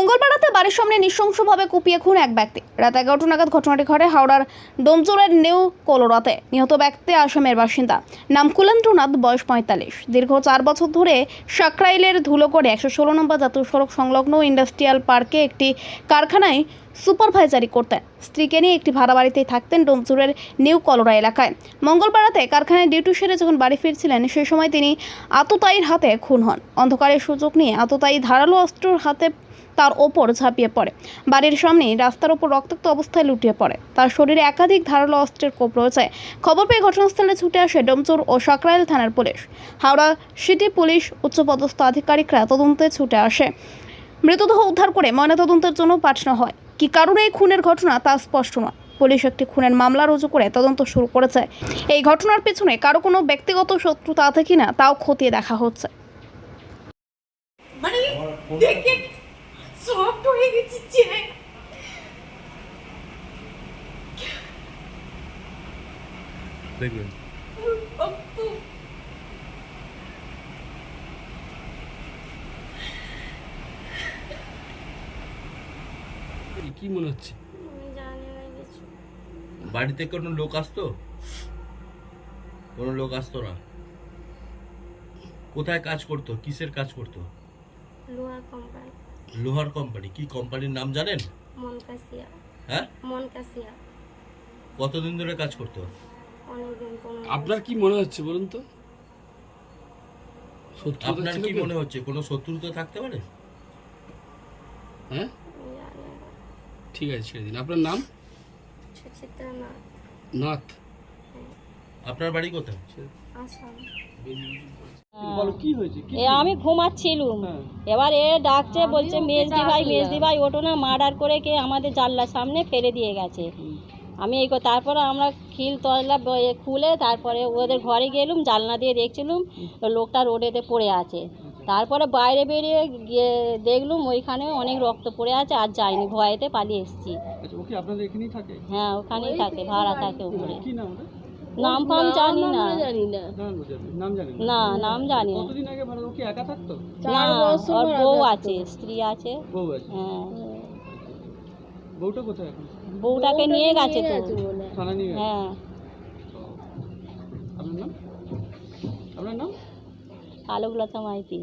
মঙ্গলবার রাতে বাড়ির সামনে নৃশংসভাবে কুপিয়ে খুন এক ব্যক্তি। রাত এগারোটা নাগাদ ঘটনাটি ঘটে হাওড়ার ডোমচুরের নিউ কলোরাতে। নিহত ব্যক্তি আসামের বাসিন্দা। নাম কুলেন্দ্রনাথ, বয়স পঁয়তাল্লিশ। দীর্ঘ চার বছর ধরে সাকরাইলের ধুলো করে একশো ষোলো নম্বর জাতীয় সড়ক সংলগ্ন ইন্ডাস্ট্রিয়াল পার্কে একটি কারখানায় সুপারভাইজারি করতেন। স্ত্রীকে নিয়ে একটি ভাড়া বাড়িতেই থাকতেন ডোমচুরের নিউ কলোরা এলাকায়। মঙ্গলবার রাতে কারখানায় ডিউটি সেরে যখন বাড়ি ফিরছিলেন সেই সময় তিনি আততায়ীর হাতে খুন হন। অন্ধকারের সুযোগ নিয়ে আততায়ী ধারালো অস্ত্রের হাতে তার ওপর ঝাঁপিয়ে পড়ে। বাড়ির সামনে রাস্তার ওপর রক্তাক্ত অবস্থায় লুটিয়ে পড়ে। তার শরীরে একাধিক ধারালো অস্ত্রের কোপ রয়েছে। খবর পেয়ে ঘটনাস্থলে ছুটে আসে ডোমচুর ও সাকরাইল থানার পুলিশ। হাওড়া সিটি পুলিশ উচ্চপদস্থ আধিকারিকরা তদন্তে ছুটে আসে। মৃতদেহ উদ্ধার করে ময়নাতদন্তের জন্য পাঠানো হয়। কি কারণে এই খুনের ঘটনা তা স্পষ্ট নয়। পুলিশ একটি খুনের মামলা রুজু করে তদন্ত শুরু করেছে। এই ঘটনার পেছনে কারও কোনো ব্যক্তিগত শত্রুতা আছে কিনা তাও খতিয়ে দেখা হচ্ছে। মানে দেখে সফট হয়ে গেছে চেয়ে দেখবেন। কি মনে হচ্ছে? আমি জানি বাড়িতে কোনো লোক আসতো? কোনো লোক আসতো না? কোথায় কাজ করতো? কিসের কাজ করতো? লোহার কোম্পানি লোহার কোম্পানি কি কোম্পানির নাম জানেন? মন হ্যাঁ? মন কাশিয়া কতদিন ধরে কাজ করতো? অনেকদিন কোনো আপনার কি মনে হচ্ছে বলুন তো? শত্রুতা আপনার ছিল কি কেউ? মনে হচ্ছে? কোনো শত্রুতা থাকতে পারে? হ্যাঁ? ঠিক আছে ছেড়ে দিন। আপনার নাম? নাথ। আপনার বাড়ি কোথায়? এ আমি ঘুমাচ্ছিলুম। হ্যাঁ। এবার এ ডাকছে বলছে মেজদি ভাই মেজদি ভাই ওটো না মার্ডার করে কে আমাদের জানলার সামনে ফেলে দিয়ে গেছে। আমি এই ক- তারপরে আমরা খিল তলা খুলে তারপরে ওদের ঘরে গেলুম জানলা দিয়ে দেখছিলুম লোকটা রোডেতে পড়ে আছে। তারপরে বাইরে বেরিয়ে গিয়ে দেখলুম ওইখানে অনেক রক্ত পড়ে আছে আর যাইনি ভয়েতে পালিয়ে এসেছি। আচ্ছা ও কি আপনাদের এখানেই থাকে? হ্যাঁ ওখানেই থাকে ভাড়া থাকে উপরে নাম ফাম জানি না। না। নাম জানি না কতদিন আগে ভাড়া? ও কি একা থাকতো? না ওর বউ আছে স্ত্রী আছে। হ্যাঁ। বউটা কোথায় এখন? বউটাকে নিয়ে গেছে তো। থানা নিয়ে হ্যাঁ। আপনার নাম? আপনার নাম? আলোকলতা মাইতি।